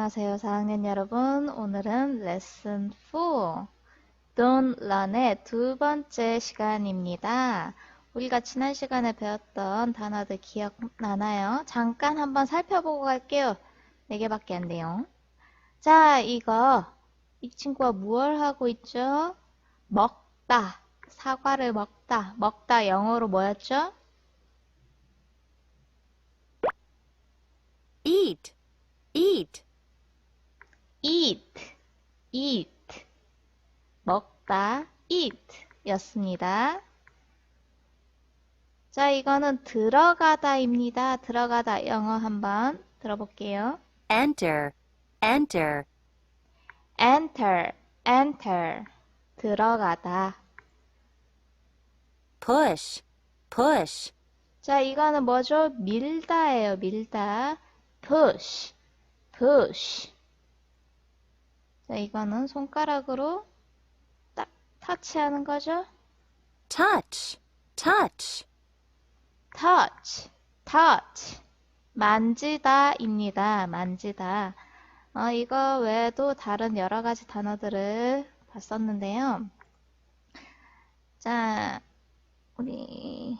안녕하세요, 4학년 여러분. 오늘은 레슨 4, Don't Run의 두 번째 시간입니다. 우리가 지난 시간에 배웠던 단어들 기억나나요? 잠깐 한번 살펴보고 갈게요. 4개밖에 안 돼요. 자, 이거, 이 친구가 무얼 하고 있죠? 먹다. 사과를 먹다. 먹다 영어로 뭐였죠? eat, eat, eat, eat. 먹다, eat 였습니다. 자, 이거는 들어가다입니다. 들어가다 영어 한번 들어볼게요. enter, enter, enter, enter. 들어가다. push, push, 자, 이거는 뭐죠? 밀다예요, 밀다. push, push. 자, 이거는 손가락으로 딱 터치하는 거죠? touch, touch, touch, touch. 만지다입니다. 만지다. 어, 이거 외에도 다른 여러 가지 단어들을 봤었는데요. 자, 우리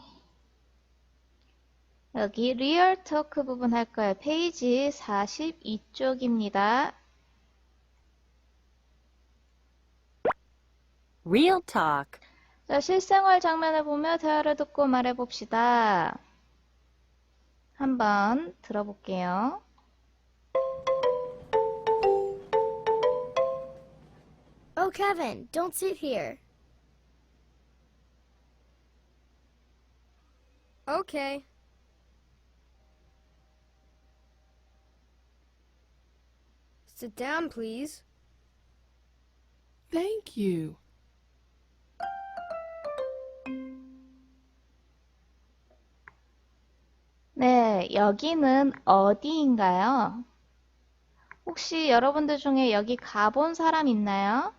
여기 리얼 토크 부분 할 거예요. 페이지 42쪽입니다. Real talk, 자, 실생활 장면을 보며 대화를 듣고 말해 봅시다. 한번 들어볼게요. Oh, Kevin, don't sit here. Okay. Sit down, please. Thank you. 네, 여기는 어디인가요? 혹시 여러분들 중에 여기 가본 사람 있나요?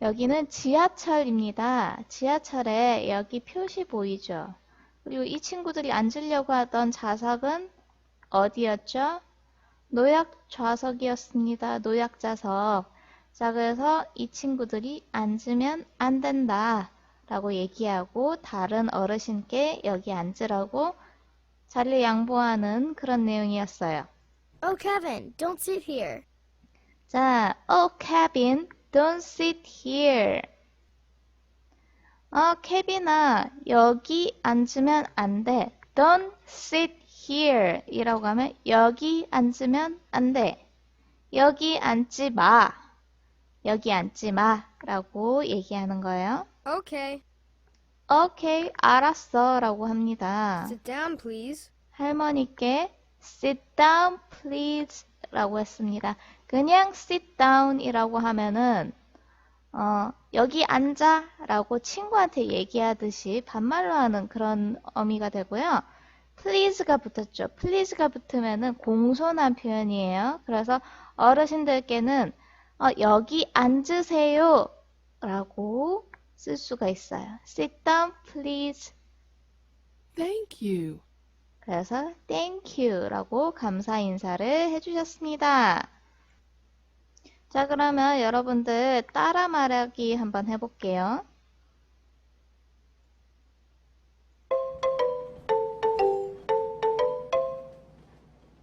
여기는 지하철입니다. 지하철에 여기 표시 보이죠? 그리고 이 친구들이 앉으려고 하던 좌석은 어디였죠? 노약 좌석이었습니다. 노약 좌석. 자, 그래서 이 친구들이 앉으면 안 된다. 라고 얘기하고 다른 어르신께 여기 앉으라고 자리를 양보하는 그런 내용이었어요. Oh, Kevin, don't sit here. 자, oh, Kevin, don't sit here. 어, 케빈아, 여기 앉으면 안 돼. Don't sit here 이라고 하면 여기 앉으면 안 돼. 여기 앉지 마. 여기 앉지 마. 라고 얘기하는 거예요. Okay. 오케이, 알았어. 라고 합니다. Sit down, please. 할머니께 sit down please 라고 했습니다. 그냥 sit down 이라고 하면은 어, 여기 앉아 라고 친구한테 얘기하듯이 반말로 하는 그런 어미가 되고요. please가 붙었죠. please가 붙으면은 공손한 표현이에요. 그래서 어르신들께는 어, 여기 앉으세요 라고 쓸 수가 있어요. sit down please Thank you. 그래서 thank you라고 감사 인사를 해주셨습니다. 자, 그러면 여러분들 따라 말하기 한번 해볼게요.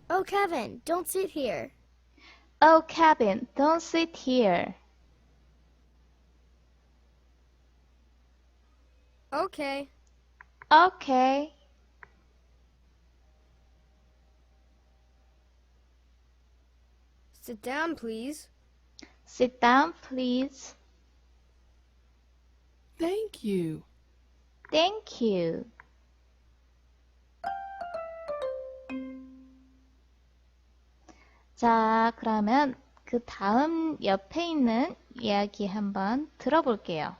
Oh, Kevin, don't sit here. Oh, Kevin, don't sit here. Okay. Okay. Sit down, please. Sit down, please. Thank you. Thank you. 자, 그러면 그 다음 옆에 있는 이야기 한번 들어볼게요.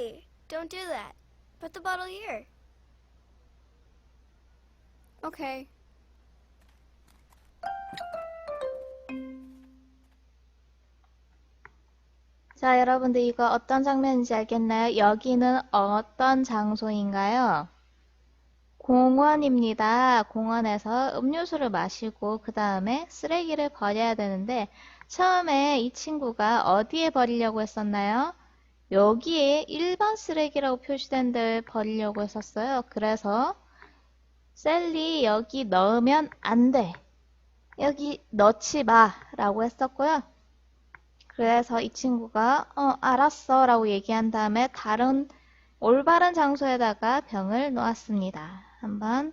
Sally, don't do that. Put the bottle here. Okay. 자, 여러분들 이거 어떤 장면인지 알겠나요? 여기는 어떤 장소인가요? 공원입니다. 공원에서 음료수를 마시고 그 다음에 쓰레기를 버려야 되는데 처음에 이 친구가 어디에 버리려고 했었나요? 여기에 일반 쓰레기라고 표시된 데를 버리려고 했었어요. 그래서 셀리 여기 넣으면 안 돼. 여기 넣지 마 라고 했었고요. 그래서 이 친구가 어 알았어 라고 얘기한 다음에 다른 올바른 장소에다가 병을 놓았습니다. 한번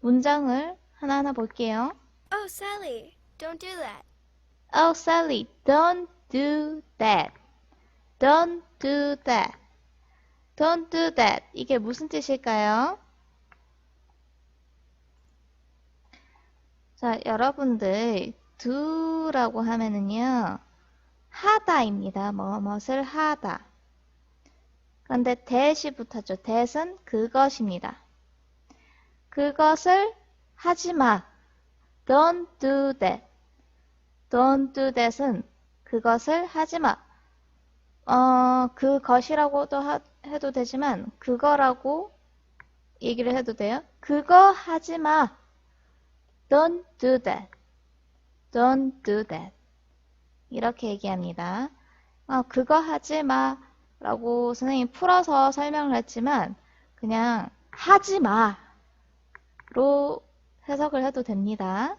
문장을 하나하나 볼게요. Oh, Sally, don't do that. Oh, Sally, don't do that. Don't do that. Don't do that. 이게 무슨 뜻일까요? 자, 여러분들 do라고 하면은요. 하다입니다. 뭐뭇을 하다. 그런데 that이 붙었죠. that은 그것입니다. 그것을 하지 마. Don't do that. Don't do that은 그것을 하지 마. 어, 그것이라고도 하- 해도 되지만 그거라고 얘기를 해도 돼요. 그거 하지 마. Don't do that. Don't do that. 이렇게 얘기합니다. 어, 그거 하지 마. 라고 선생님이 풀어서 설명을 했지만 그냥 하지 마. 로 해석을 해도 됩니다.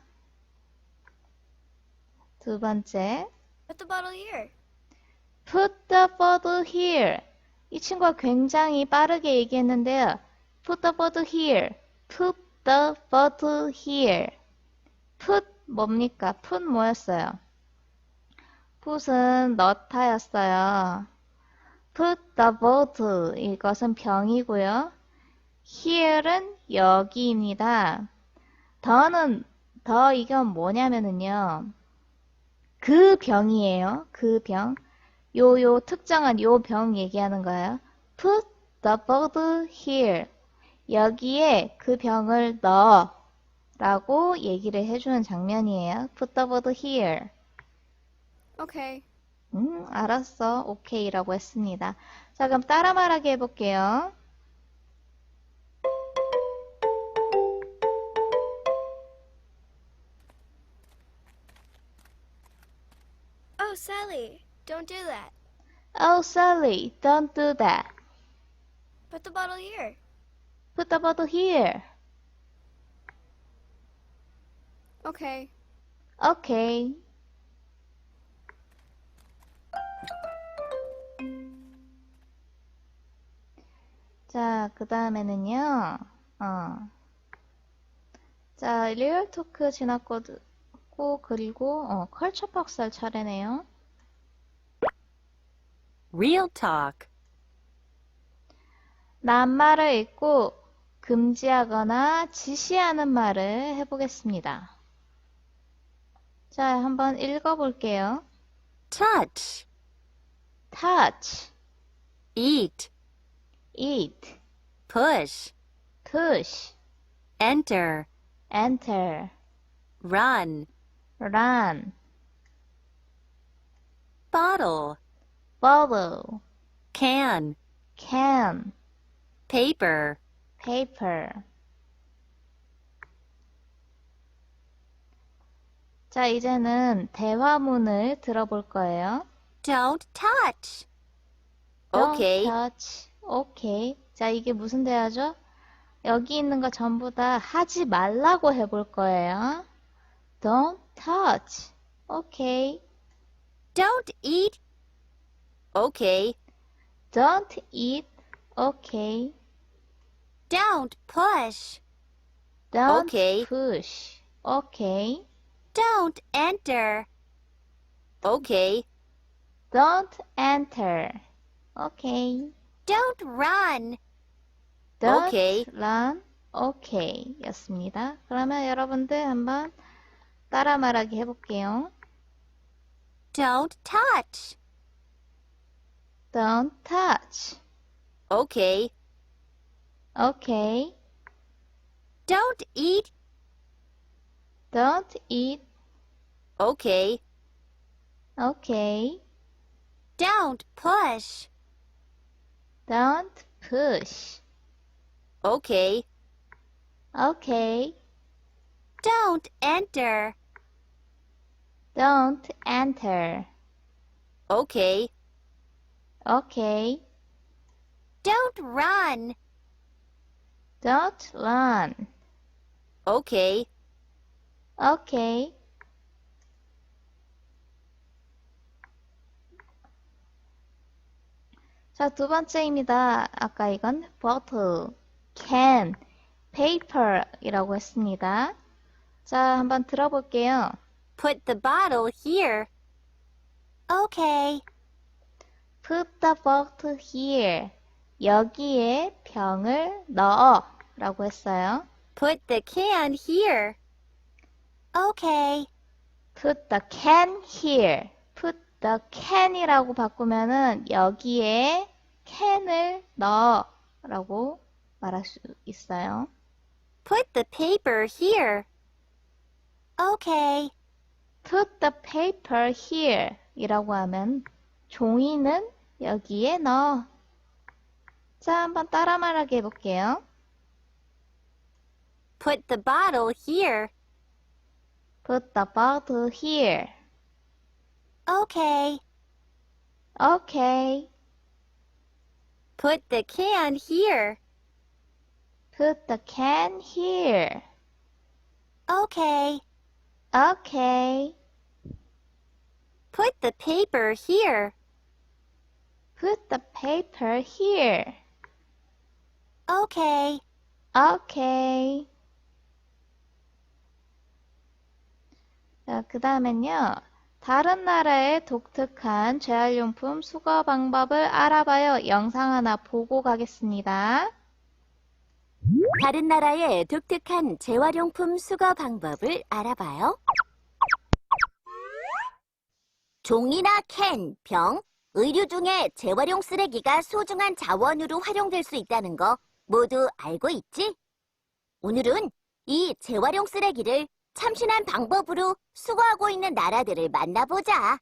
두 번째. Put the bottle here. Put the bottle here. 이 친구가 굉장히 빠르게 얘기했는데요. Put the bottle here. Put the bottle here. Put 뭡니까? Put 뭐였어요? put은 넣다였어요. Put the bottle. 이것은 병이고요. here는 여기입니다. 더는 더 이건 뭐냐면은요. 그 병이에요. 그 병. 요, 요 특정한 요 병 얘기하는 거예요. Put the bottle here. 여기에 그 병을 넣어. 라고 얘기를 해주는 장면이에요. Put the bottle here. Okay. 음, 알았어. 오케이라고 했습니다. 자, 그럼 따라 말하기 해볼게요. Oh, Sally, don't do that. Oh, Sally, don't do that. Put the bottle here. Put the bottle here. Okay. 오케이. 자, 그 다음에는요, 어. 자, 리얼 토크 지났고, 그리고, 어, 컬처 박살 차례네요. Real talk. 낱말을 읽고 금지하거나 지시하는 말을 해보겠습니다. 자, 한번 읽어볼게요. Touch. touch, Eat. eat, Push. push, Enter. enter, Run. run, Bottle. Bottle, Can. can, Paper. paper. 자, 이제는 대화문을 들어볼 거예요. Don't touch. Don't Okay. touch. 오케이. 자, 이게 무슨 대화죠? 여기 있는 거 전부 다 하지 말라고 해볼 거예요. Don't touch. 오케이. Don't eat. Okay. Don't eat. 오케이. Don't push. Don't 오케이. push. 오케이. Don't enter. Okay. Don't enter. 오케이. Don't run. Don't 오케이. run. 오케이. 였습니다. 그러면 여러분들 한번 따라 말하기 해볼게요. Don't touch. Don't touch. Okay. Okay. Don't eat. Don't eat. Okay. Okay. Don't push. Don't push. Okay. Okay. Don't enter. Don't enter. Okay. Okay. Don't run. Don't run. Okay. Okay. 자, 두 번째입니다. 아까 이건 bottle, can, paper 이라고 했습니다. 자, 한번 들어볼게요. Put the bottle here. Okay. Put the bottle here. 여기에 병을 넣어 라고 했어요. Put the can here. Okay. Put the can here. Put the can이라고 바꾸면은 여기에 can을 넣어 라고 말할 수 있어요. Put the paper here. Okay. Put the paper here 이라고 하면 종이는 여기에 넣어. 자, 한번 따라 말하게 해볼게요. Put the bottle here. Put the bottle here. Okay. Okay. Put the can here. Put the can here. Okay. Okay. Put the paper here. Put the paper here. Okay. Okay. 자, 그 다음엔요. 다른 나라의 독특한 재활용품 수거 방법을 알아봐요. 영상 하나 보고 가겠습니다. 다른 나라의 독특한 재활용품 수거 방법을 알아봐요. 종이나 캔, 병, 의류 중에 재활용 쓰레기가 소중한 자원으로 활용될 수 있다는 거 모두 알고 있지? 오늘은 이 재활용 쓰레기를 참신한 방법으로 수거하고 있는 나라들을 만나보자.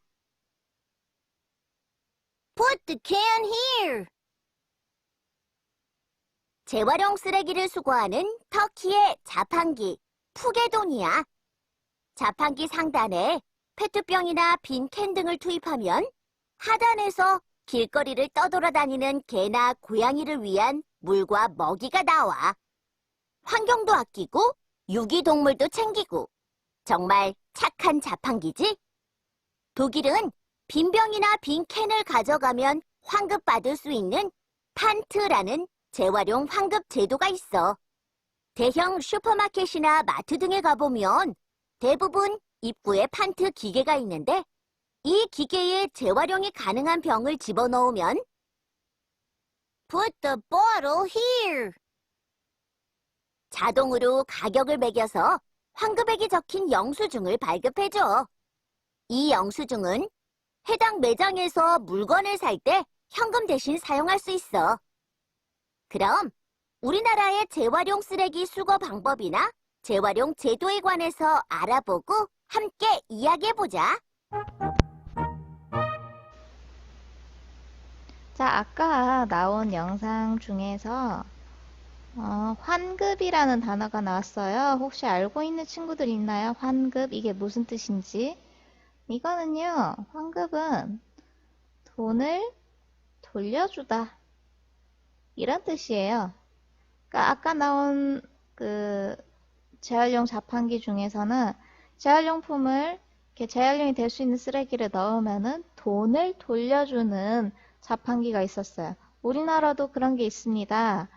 Put the can here. 재활용 쓰레기를 수거하는 터키의 자판기, 푸게돈이야. 자판기 상단에 페트병이나 빈 캔 등을 투입하면 하단에서 길거리를 떠돌아다니는 개나 고양이를 위한 물과 먹이가 나와. 환경도 아끼고 유기동물도 챙기고 정말 착한 자판기지? 독일은 빈 병이나 빈 캔을 가져가면 환급받을 수 있는 판트라는 재활용 환급 제도가 있어. 대형 슈퍼마켓이나 마트 등에 가보면 대부분 입구에 판트 기계가 있는데 이 기계에 재활용이 가능한 병을 집어넣으면 Put the bottle here. 자동으로 가격을 매겨서 환급액이 적힌 영수증을 발급해줘. 이 영수증은 해당 매장에서 물건을 살 때 현금 대신 사용할 수 있어. 그럼 우리나라의 재활용 쓰레기 수거 방법이나 재활용 제도에 관해서 알아보고 함께 이야기해보자. 자, 아까 나온 영상 중에서 어, 환급이라는 단어가 나왔어요. 혹시 알고 있는 친구들 있나요? 환급, 이게 무슨 뜻인지? 이거는요, 환급은 돈을 돌려주다. 이런 뜻이에요. 그러니까 아까 나온 그 재활용 자판기 중에서는 재활용품을 이렇게 재활용이 될 수 있는 쓰레기를 넣으면은 돈을 돌려주는 자판기가 있었어요. 우리나라도 그런 게 있습니다.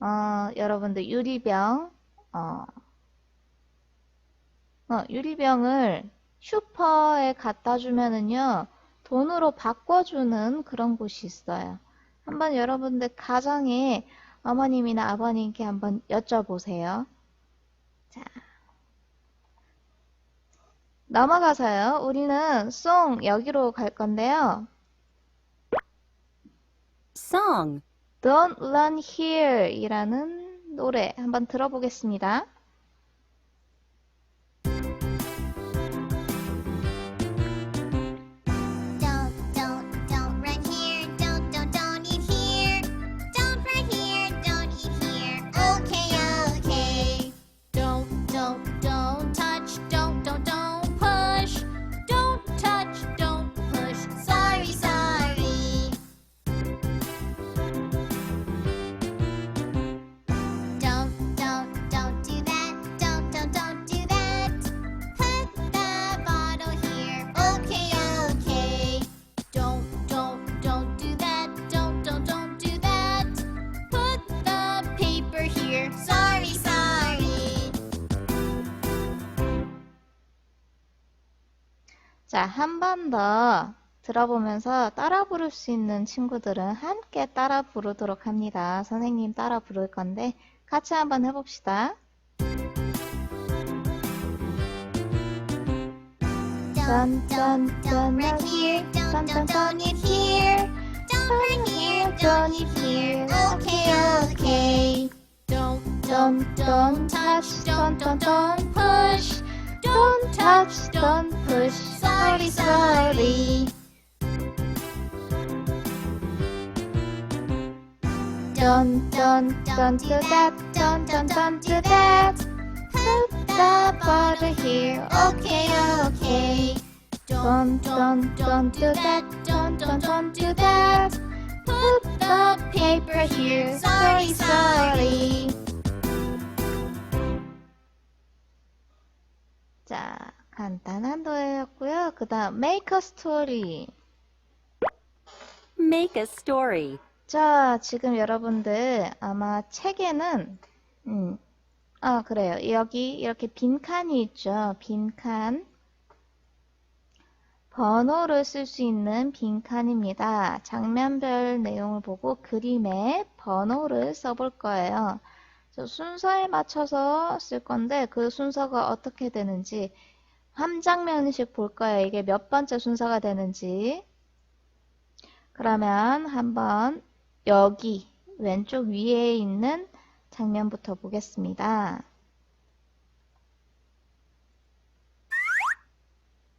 어, 여러분들 유리병, 어, 어, 유리병을 슈퍼에 갖다 주면은요, 돈으로 바꿔주는 그런 곳이 있어요. 한번 여러분들 가정에 어머님이나 아버님께 한번 여쭤보세요. 자. 넘어가서요. 우리는 송 여기로 갈 건데요. Song. Don't Run Here 이라는 노래 한번 들어보겠습니다. 자, 한 번 더 들어보면서 따라 부를 수 있는 친구들은 함께 따라 부르도록 합니다. 선생님 따라 부를 건데 같이 한번 해봅시다. Dun dun dun not here, dun dun dun it here, dun here, dun it here. Okay, okay. Don't, Don't don't touch, don't don't don't push, don't touch, don't push. Sorry, sorry. Don't don't don't do that, don't don't don't do that. Put the butter here. Okay, okay. Don't, don't, don't do that. Don't, don't, don't do that. Put the paper here. Sorry, sorry. 자, 간단한 노예였고요. 그 다음, make a story. Make a story. 자, 지금 여러분들 아마 책에는, 음, 아, 그래요. 여기 이렇게 빈칸이 있죠. 빈칸. 번호를 쓸 수 있는 빈칸입니다. 장면별 내용을 보고 그림에 번호를 써볼 거예요. 순서에 맞춰서 쓸 건데 그 순서가 어떻게 되는지 한 장면씩 볼 거예요. 이게 몇 번째 순서가 되는지. 그러면 한번 여기 왼쪽 위에 있는 장면부터 보겠습니다.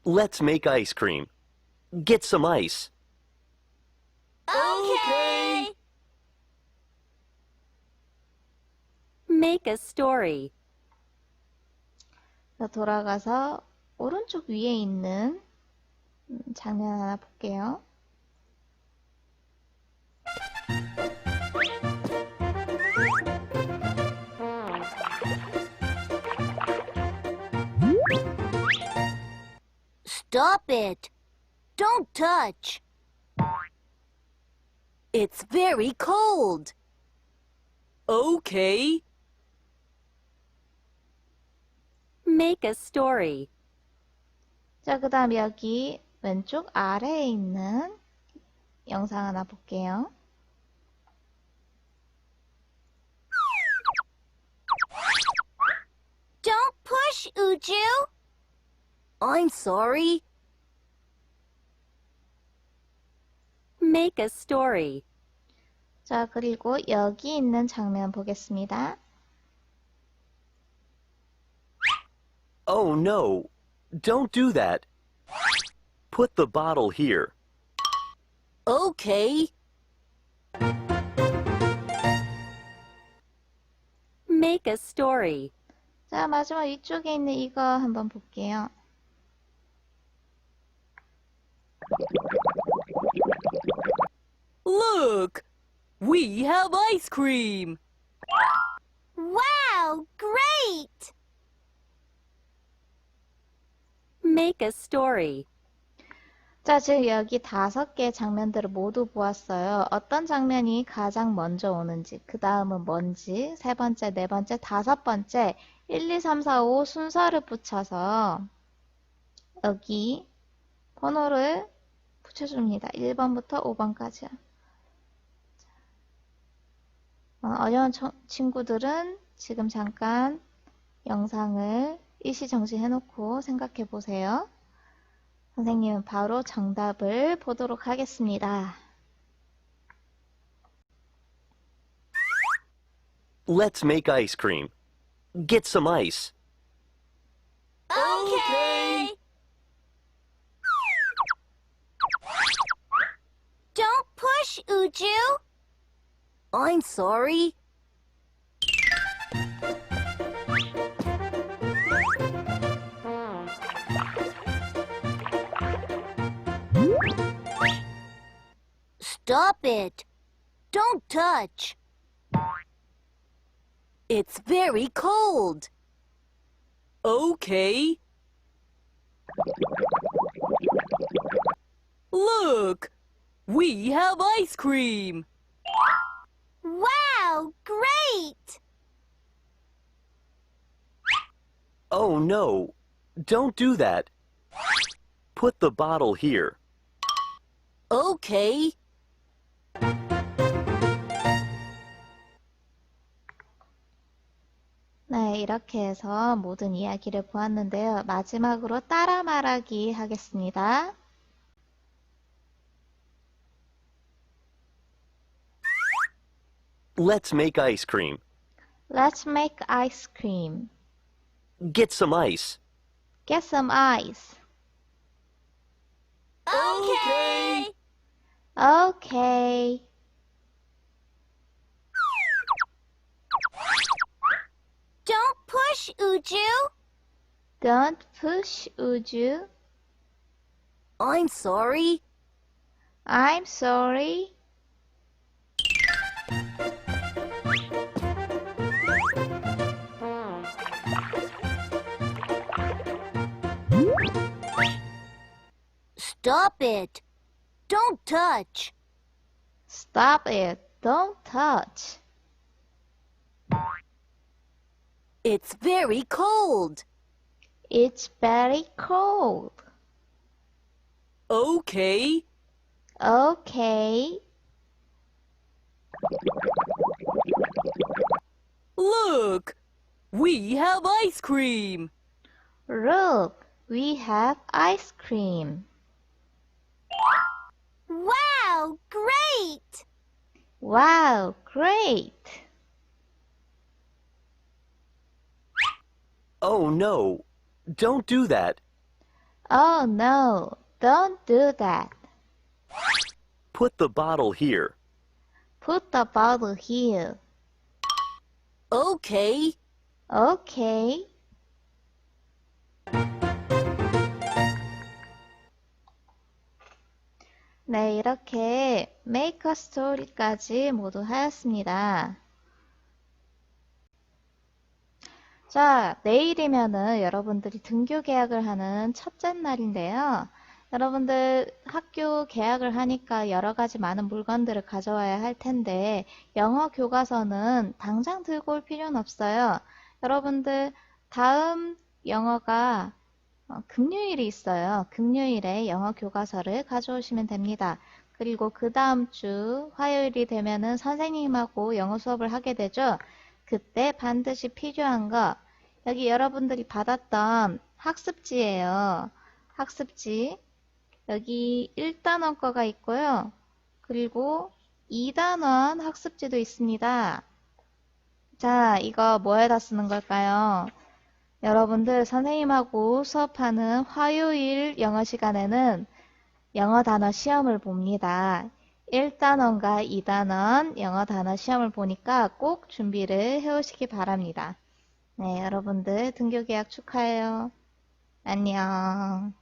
Let's make ice cream. Get some ice. Okay. Make a story. 자, 돌아가서 오른쪽 위에 있는 음, 장면 하나 볼게요. Stop it. Don't touch. It's very cold. Okay. Make a story. 자, 그 다음 여기 왼쪽 아래에 있는 영상 하나 볼게요. Don't push, Uju. I'm sorry. Make a story. 자, 그리고 여기 있는 장면 보겠습니다. Oh no. Don't do that. Put the bottle here. Okay. Make a story. 자, 마지막 위쪽에 있는 이거 한번 볼게요. Look! We have ice cream! Wow, great! Make a story. 자, 지금 여기 다섯 개의 장면들을 모두 보았어요. 어떤 장면이 가장 먼저 오는지, 그 다음은 뭔지, 세 번째, 네 번째, 다섯 번째, 1, 2, 3, 4, 5 순서를 붙여서 여기 번호를 붙여줍니다. 1번부터 5번까지요. 어, 어려운 청- 친구들은 지금 잠깐 영상을 일시정지 해놓고 생각해 보세요. 선생님은 바로 정답을 보도록 하겠습니다. Let's make ice cream. Get some ice. Okay. Don't push, Uju. I'm sorry. Stop it. Don't touch. It's very cold. Okay. Look! We have ice cream! Wow, great! Oh no. Don't do that. Put the bottle here. Okay. 네, 이렇게 해서 모든 이야기를 보았는데요. 마지막으로 따라 말하기 하겠습니다. Let's make ice cream. Let's make ice cream. Get some ice. Get some ice. Okay. Okay. Push, Uju. Don't push, Uju. I'm sorry. I'm sorry. Stop it. Don't touch. Stop it. Don't touch. It's very cold. It's very cold. Okay. Okay. Look. We have ice cream. Look, we have ice cream. Wow, great. Wow, great. Oh no. Don't do that. Oh no, don't do that. Put the bottle here. Put the bottle here. Okay. Okay. 네, 이렇게 make a story까지 모두 하였습니다. 자, 내일이면은 여러분들이 등교 개학을 하는 첫째 날인데요. 여러분들 학교 개학을 하니까 여러 가지 많은 물건들을 가져와야 할 텐데 영어 교과서는 당장 들고 올 필요는 없어요. 여러분들 다음 영어가 어, 금요일이 있어요. 금요일에 영어 교과서를 가져오시면 됩니다. 그리고 그 다음 주 화요일이 되면은 선생님하고 영어 수업을 하게 되죠. 그때 반드시 필요한 거 여기 여러분들이 받았던 학습지예요. 학습지 여기 1단원 거가 있고요. 그리고 2단원 학습지도 있습니다. 자, 이거 뭐에다 쓰는 걸까요? 여러분들 선생님하고 수업하는 화요일 영어 시간에는 영어 단어 시험을 봅니다. 1단원과 2단원 영어 단어 시험을 보니까 꼭 준비를 해오시기 바랍니다. 네, 여러분들 등교 계약 축하해요. 안녕.